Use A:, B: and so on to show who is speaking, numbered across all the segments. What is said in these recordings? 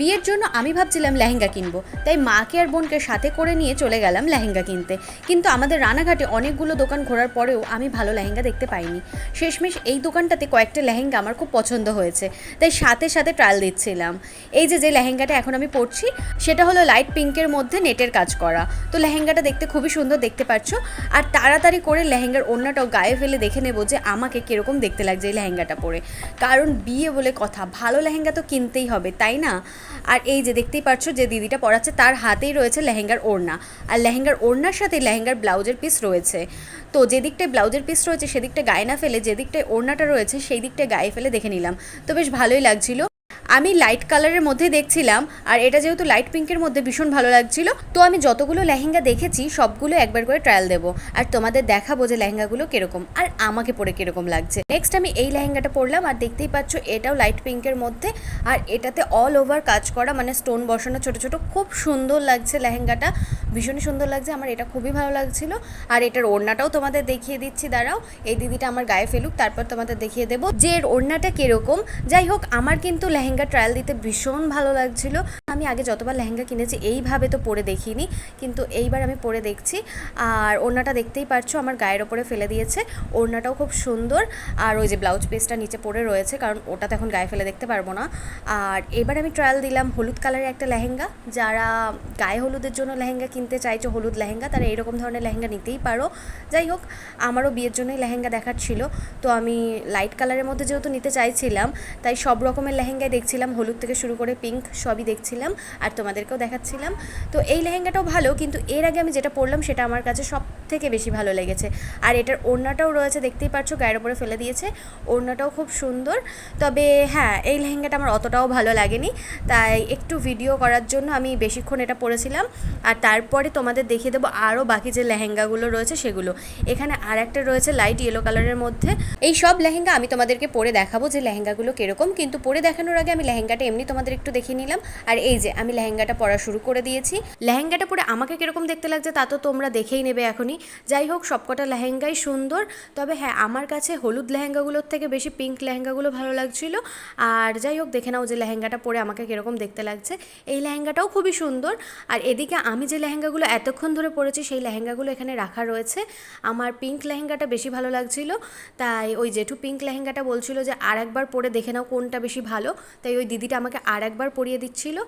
A: বিয়ের জন্য আমি ভাবছিলাম লেহেঙ্গা কিনবো, তাই মাকে আর বোনকে সাথে করে নিয়ে চলে গেলাম লেহেঙ্গা কিনতে। কিন্তু আমাদের রানাঘাটে অনেকগুলো দোকান ঘোরার পরেও আমি ভালো লেহেঙ্গা দেখতে পাইনি। শেষমেশ এই দোকানটাতে কয়েকটা লেহেঙ্গা আমার খুব পছন্দ হয়েছে, তাই সাথে সাথে ট্রায়াল দিচ্ছিলাম। এই যে যে লেহেঙ্গাটা এখন আমি পরছি, সেটা হলো লাইট পিঙ্কের মধ্যে নেটের কাজ করা। তো লেহেঙ্গাটা দেখতে খুবই সুন্দর দেখতে পাচ্ছ আর তাড়াতাড়ি করে লেহেঙ্গার ওড়নাটাও গায়ে ফেলে দেখে নেব যে আমাকে কীরকম দেখতে লাগছে এই লেহেঙ্গাটা পরে। কারণ বিয়ে বলে কথা, ভালো লেহেঙ্গা তো কিনতেই হবে, তাই না? আর এই যে দেখতেই পাচ্ছ যে দিদিটা পরাচ্ছে, তার হাতেই রয়েছে লেহেঙ্গার ওড়না। আর লেহেঙ্গার ওড়নার সাথে লেহেঙ্গার ব্লাউজের পিস রয়েছে। তো যেদিকটায় ব্লাউজের পিস রয়েছে সেদিকটা গায়ে না ফেলে যেদিকটায় ওড়নাটা রয়েছে, সেই দিকটায় গায়ে ফেলে দেখে নিলাম। তো বেশ ভালোই লাগছিল। আমি লাইট কালারের মধ্যে দেখছিলাম, আর এটা যেহেতু লাইট পিঙ্কের মধ্যে ভীষণ ভালো লাগছিল, তো আমি যতগুলো লেহেঙ্গা দেখেছি, সবগুলো একবার করে ট্রায়াল দেবো। আর তোমাদের দেখাবো যে লেহেঙ্গাগুলো কীরকম, আর আমাকে পরে কীরকম লাগছে। নেক্সট আমি এই লেহেঙ্গাটা পরলাম, আর দেখতেই পাচ্ছ এটাও লাইট পিঙ্কের মধ্যে, আর এটাতে অল ওভার কাজ করা মানে স্টোন বসানো ছোট ছোট, খুব সুন্দর লাগছে লেহেঙ্গাটা, ভীষণই সুন্দর লাগছে, আমার এটা খুবই ভালো লাগছিল। আর এটার ওড়নাটাও তোমাদের দেখিয়ে দিচ্ছি, দাঁড়াও, এই দিদিটা আমার গায়ে ফেলুক, তারপর তোমাদের দেখিয়ে দেবো যে এর ওড়নাটা কীরকম। যাই হোক, আমার কিন্তু লেহেঙ্গা ট্রায়াল দিতে ভীষণ ভালো লাগছিল। আমি আগে যতবার লেহেঙ্গা কিনেছি, এইভাবে তো পরে দেখিনি, কিন্তু এইবার আমি পরে দেখছি। আর ওড়নাটা দেখতেই পারছ, আমার গায়ের ওপরে ফেলে দিয়েছে। ওড়নাটাও খুব সুন্দর। আর ওই যে ব্লাউজ পিসটা নিচে পরে রয়েছে, কারণ ওটা তো এখন গায়ে ফেলে দেখতে পারব না। আর এবার আমি ট্রায়াল দিলাম হলুদ কালারের একটা লেহেঙ্গা। যারা গায়ে হলুদের জন্য লেহেঙ্গা কিনতে চাইছো, হলুদ লেহেঙ্গা, তারা এরকম ধরনের লেহেঙ্গা নিতেই পারো। যাই হোক, আমারও বিয়ের জন্যই লেহেঙ্গা দেখার ছিল। তো আমি লাইট কালারের মধ্যে যেহেতু নিতে চাইছিলাম, তাই সব রকমের লেহেঙ্গাই দেখছিলাম। হলুদ থেকে শুরু করে পিঙ্ক সবই দেখছিলাম। আর তোমাদেরকেও দেখাচ্ছিলাম। তো এই লেহেঙ্গাটাও ভালো, কিন্তু এর আগে আমি যেটা পরলাম সেটা আমার কাছে সব থেকে বেশি ভালো লেগেছে। আর এটার ওড়নাটাও রয়েছে, দেখতেই পাচ্ছ গায়ের ওপরে ফেলে দিয়েছে। ওড়নাটাও খুব সুন্দর। তবে হ্যাঁ এই লেহেঙ্গাটা আমার অতটাও ভালো লাগেনি। তাই একটু ভিডিও করার জন্য আমি বেশিক্ষণ এটা পরেছিলাম। আর তারপরে তোমাদের দেখিয়ে দেবো আরও বাকি যে লেহেঙ্গাগুলো রয়েছে সেগুলো। এখানে আর একটা রয়েছে লাইট ইয়েলো কালারের মধ্যে। এই সব লেহেঙ্গা আমি তোমাদেরকে পরে দেখাবো যে লেহেঙ্গাগুলো কীরকম। কিন্তু পরে দেখানোর আগে আমি লেহেঙ্গাটা এমনি তোমাদের একটু দেখিয়ে নিলাম। আর যে, আমি লেহেঙ্গাটা পরা শুরু করে দিয়েছি। লেহেঙ্গাটা পরে আমাকে কীরকম দেখতে লাগছে তা তো তোমরা দেখেই নেবে এখনই। যাই হোক, সবকটা লেহেঙ্গাই সুন্দর। তবে হ্যাঁ আমার কাছে হলুদ লেহেঙ্গাগুলোর থেকে বেশি পিঙ্ক লেহেঙ্গাগুলো ভালো লাগছিল। আর যাই হোক, দেখে নাও যে লেহেঙ্গাটা পরে আমাকে কীরকম দেখতে লাগছে। এই লেহেঙ্গাটাও খুবই সুন্দর। আর এদিকে আমি যে লেহেঙ্গাগুলো এতক্ষণ ধরে পরেছি, সেই লেহেঙ্গাগুলো এখানে রাখা রয়েছে। আমার পিঙ্ক লেহেঙ্গাটা বেশি ভালো লাগছিল। তাই ওই জেঠু পিঙ্ক লেহেঙ্গাটা বলছিল যে আর একবার পরে দেখে নাও কোনটা বেশি ভালো। তাই ওই দিদিটা আমাকে আর একবার পরিয়ে দিচ্ছিল।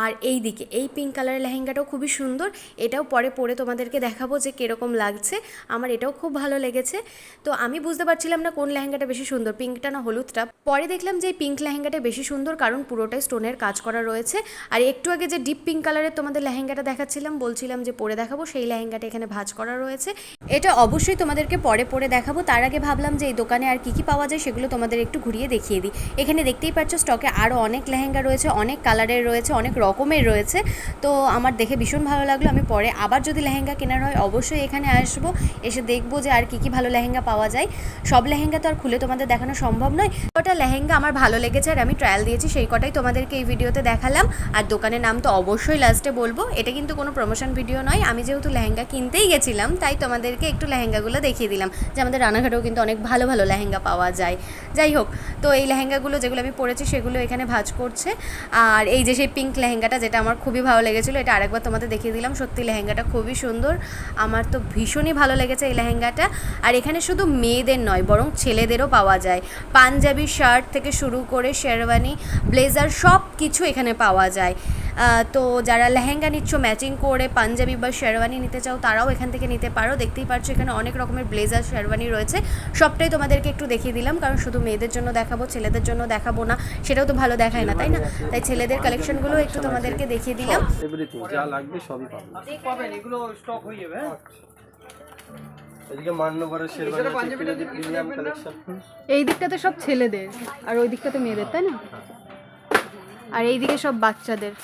A: আর এই দিকে, এই পিঙ্ক কালারের লেহেঙ্গাটাও খুবই সুন্দর। এটাও পরে পরে তোমাদেরকে দেখাবো যে কীরকম লাগছে। আমার এটাও খুব ভালো লেগেছে। তো আমি বুঝতে পারছিলাম না কোন লেহেঙ্গাটা বেশি সুন্দর পিঙ্কটা না হলুদটা। পরে দেখলাম যে এই পিঙ্ক লেহেঙ্গাটা বেশি সুন্দর কারণ পুরোটাই স্টোনের কাজ করা রয়েছে। আর একটু আগে যে ডিপ পিঙ্ক কালারের তোমাদের লেহেঙ্গাটা দেখাচ্ছিলাম, বলছিলাম যে পরে দেখাবো, সেই লেহেঙ্গাটা এখানে ভাজ করা রয়েছে। এটা অবশ্যই তোমাদেরকে পরে পরে দেখাবো। তার আগে ভাবলাম যে এই দোকানে আর কী কী পাওয়া যায় সেগুলো তোমাদের একটু ঘুরিয়ে দেখিয়ে দিই। এখানে দেখতেই পাচ্ছ স্টকে আরও অনেক লেহেঙ্গা রয়েছে, অনেক কালারের রয়েছে অনেক রকমের রয়েছে। তো আমার দেখে ভীষণ ভালো লাগল। আমি পরে আবার যদি লেহেঙ্গা কেনার হয়, অবশ্যই এখানে আসব। এসে দেখব যে আর কী কী ভালো লেহেঙ্গা পাওয়া যায়। সব লেহেঙ্গা তো আর খুলে তোমাদের দেখানো সম্ভব নয়। কটা লেহেঙ্গা আমার ভালো লেগেছে আর আমি ট্রায়াল দিয়েছি, সেই কটাই তোমাদেরকে এই ভিডিওতে দেখালাম। আর দোকানের নাম তো অবশ্যই লাস্টে বলব। এটা কিন্তু কোনো প্রমোশন ভিডিও নয়। আমি যেহেতু লেহেঙ্গা কিনতেই গেছিলাম, তাই তোমাদেরকে একটু লেহেঙ্গাগুলো দেখিয়ে দিলাম। যে আমাদের রানাঘাটেও কিন্তু অনেক ভালো ভালো লেহেঙ্গা পাওয়া যায়। যাই হোক, তো এই লেহেঙ্গাগুলো যেগুলো আমি পরেছি, সেগুলো এখানে ভাজ করছে। আর এই যে সেই লেহেঙ্গাটা যেটা আমার খুবই ভালো লেগেছিলো, এটা আরেকবার তোমাদের দেখিয়ে দিলাম। সত্যি লেহেঙ্গাটা খুবই সুন্দর। আমার তো ভীষণই ভালো লেগেছে এই লেহেঙ্গাটা। আর এখানে শুধু মেয়েদের নয়, বরং ছেলেদেরও পাওয়া যায়। পাঞ্জাবি, শার্ট থেকে শুরু করে শেরওয়ানি, ব্লেজার সব কিছু এখানে পাওয়া যায়। তো যারা লেহেঙ্গা নিচ্ছ ম্যাচিং করে পাঞ্জাবি বা শেরওয়ানি নিতে চাও তারাও এখান থেকে নিতে পারো। দেখতেই পাচ্ছ এখানে অনেক রকমের ব্লেজার শেরওয়ানি রয়েছে। সবটাই তোমাদেরকে একটু দেখিয়ে দিলাম কারণ শুধু মেয়েদের জন্য দেখাবো ছেলেদের জন্য দেখাবো না। সেটাও তো ভালো দেখায় না তাই না? তাই ছেলেদের কালেকশনগুলো একটু তোমাদেরকে দেখিয়ে দিলাম।
B: যা লাগবে সবই পাবেন
C: পাবেন এগুলো স্টক হয়ে যাবে হ্যাঁ?
B: এদিকে মান্যবরের শেরবানি প্রিমিয়াম কালেকশন
D: এই দিকটাতে সব ছেলেদের আর ওই দিকটাতে মেয়েদের তাই না? আর এইদিকে সব বাচ্চাদের।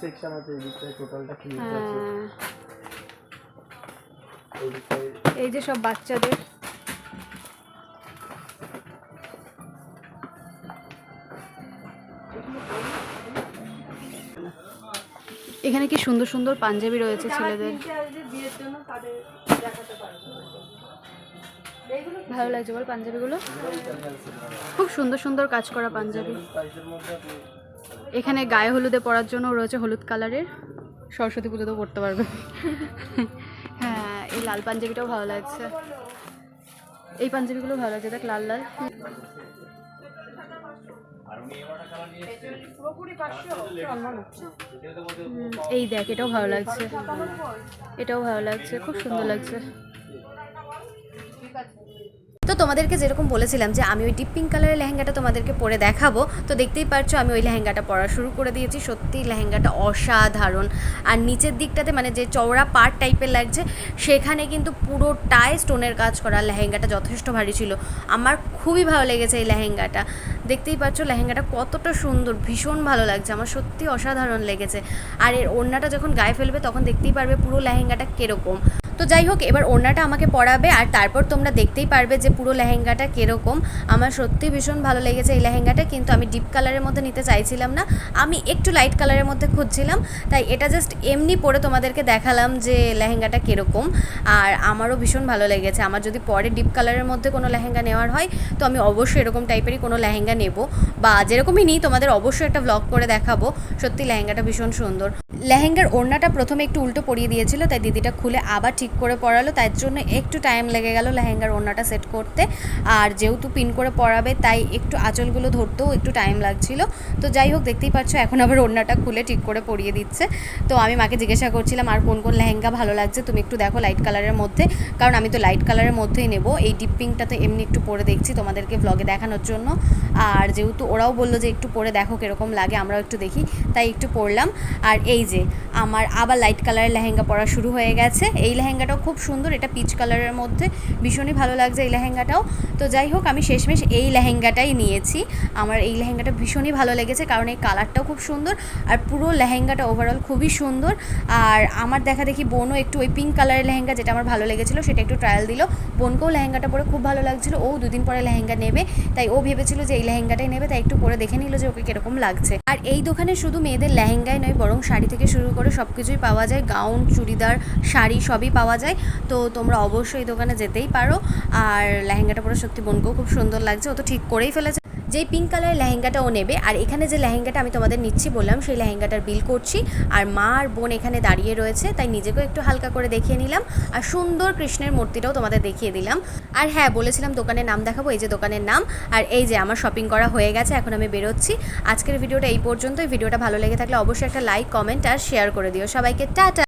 B: সেকশন আছে এদিকে টোটালটা কিড আছে
D: হ্যাঁ, এই যে সব বাচ্চাদের। এখানে কি সুন্দর সুন্দর পাঞ্জাবি রয়েছে ছেলেদের? ভালো লাগছে বল পাঞ্জাবিগুলো? খুব সুন্দর সুন্দর কাজ করা পাঞ্জাবি। এখানে গায়ে হলুদে পরার জন্য রয়েছে হলুদ কালারের। সরস্বতী পুজোতেও পড়তে পারবে। হ্যাঁ এই লাল পাঞ্জাবিটাও ভালো লাগছে। এই পাঞ্জাবিগুলো ভালো লাগছে, দেখ লাল লাল। এই দেখ, এটাও ভালো লাগছে। এটাও ভালো লাগছে, খুব সুন্দর লাগছে।
A: তোমাদেরকে যেরকম বলেছিলাম যে আমি ওই ডিপ পিঙ্ক কালারের লেহেঙ্গাটা তোমাদেরকে পরে দেখাবো, তো দেখতেই পারছ আমি ওই লেহেঙ্গাটা পরা শুরু করে দিয়েছি। সত্যি লেহেঙ্গাটা অসাধারণ। আর নিচের দিকটাতে মানে যে চওড়া পার্ট টাইপের লাগছে, সেখানে কিন্তু পুরোটাই স্টোনের কাজ করা। লেহেঙ্গাটা যথেষ্ট ভারী ছিল। আমার খুবই ভালো লেগেছে এই লেহেঙ্গাটা। দেখতেই পাচ্ছ লেহেঙ্গাটা কতটা সুন্দর, ভীষণ ভালো লাগছে। আমার সত্যি অসাধারণ লেগেছে। আর এর ওড়নাটা যখন গায়ে ফেলবে, তখন দেখতেই পারবে পুরো লেহেঙ্গাটা কীরকম। তো যাই হোক, এবার ওড়নাটা আমাকে পরাবে আর তারপর তোমরা দেখতেই পারবে যে পুরো লেহেঙ্গাটা কীরকম। আমার সত্যি ভীষণ ভালো লেগেছে এই লেহেঙ্গাটা, কিন্তু আমি ডিপ কালারের মধ্যে নিতে চাইছিলাম না। আমি একটু লাইট কালারের মধ্যে খুঁজছিলাম, তাই এটা জাস্ট এমনি পরে তোমাদেরকে দেখালাম যে লেহেঙ্গাটা কীরকম। আর আমারও ভীষণ ভালো লেগেছে। আমার যদি পরে ডিপ কালারের মধ্যে কোনো লেহেঙ্গা নেওয়ার হয়, তো আমি অবশ্যই এরকম টাইপেরই কোনো লেহেঙ্গা নেব। বা যেরকমই নিই, তোমাদের অবশ্যই একটা ব্লগ করে দেখাবো। সত্যি লেহেঙ্গাটা ভীষণ সুন্দর। লেহেঙ্গার ওড়নাটা প্রথমে একটু উল্টো পরিয়ে দিয়েছিল, তাই দিদিটা খুলে আবার ঠিক করে পরালো। তার জন্য একটু টাইম লেগে গেল লেহেঙ্গার ওড়নাটা সেট করতে। আর যেহেতু পিন করে পরাবে, তাই একটু আঁচলগুলো ধরতেও একটু টাইম লাগছিল। তো যাই হোক, দেখতেই পাচ্ছ, এখন আবার ওড়নাটা খুলে ঠিক করে পরিয়ে দিচ্ছে। তো আমি মাকে জিজ্ঞাসা করছিলাম, আর কোন কোন লেহেঙ্গা ভালো লাগছে? তুমি একটু দেখো লাইট কালারের মধ্যে। কারণ আমি তো লাইট কালারের মধ্যেই নেব। এই ডিপ তো এমনি একটু পরে দেখছি তোমাদেরকে ব্লগে দেখানোর জন্য। আর যেহেতু ওরাও বলল যে একটু পরে দেখো কীরকম লাগে, আমরাও একটু দেখি। তাই একটু পরলাম আর এই যে, আমার আবার লাইট কালারের লেহেঙ্গা পরা শুরু হয়ে গেছে। এই লেহেঙ্গাটাও খুব সুন্দর, এটা পিচ কালারের মধ্যে। ভীষণই ভালো লাগছে এই লেহেঙ্গাটাও। তো যাই হোক, আমি শেষমেশ এই লেহেঙ্গাটাই নিয়েছি। আমার এই লেহেঙ্গাটা ভীষণই ভালো লেগেছে, কারণ এই কালারটাও খুব সুন্দর আর পুরো লেহেঙ্গাটা ওভারঅল খুবই সুন্দর। আর আমার দেখা দেখি বোনও একটু ওই পিঙ্ক কালারের লেহেঙ্গা, যেটা আমার ভালো লেগেছিলো, সেটা একটু ট্রায়াল দিল। বোনকেও লেহেঙ্গাটা পরে খুব ভালো লাগছিল। ও দুদিন পরে লেহেঙ্গা নেবে, তাই ও ভেবেছিল যে এই লেহেঙ্গাটাই নেবে, তাই একটু পরে দেখে নিল যে ওকে কীরকম লাগছে। আর এই দোকানে শুধু মেয়েদের লেহেঙ্গাই নয়, বরং শাড়ি থেকে শুরু করে সব কিছুই পাওয়া যায়। গাউন, চুড়িদার, শাড়ি সবই পাওয়া যায়। তো তোমরা অবশ্যই দোকানে যেতেই পারো। আর লেহেঙ্গাটা পরে সত্যি বোনকেও খুব সুন্দর লাগছে। ও তো ঠিক করেই ফেলেছে। যেই পিঙ্ক কালারের লেহেঙ্গাটা ও নেবে, আর এখানে যে লেহেঙ্গাটা আমি তোমাদের নিচ্ছি বললাম, সেই লেহেঙ্গাটার বিল করছি। আর মা আর বোন এখানে দাঁড়িয়ে রয়েছে, তাই নিজেকেও একটু হালকা করে দেখিয়ে নিলাম। আর সুন্দর কৃষ্ণের মূর্তিটাও তোমাদের দেখিয়ে দিলাম। আর হ্যাঁ বলেছিলাম দোকানের নাম দেখাবো, এই যে দোকানের নাম। আর এই যে আমার শপিং করা হয়ে গেছে, এখন আমি বেরোচ্ছি। আজকের ভিডিওটা এই পর্যন্তই। ভিডিওটা ভালো লেগে থাকলে অবশ্যই একটা লাইক কমেন্ট আর শেয়ার করে দিও। সবাইকে টাটা!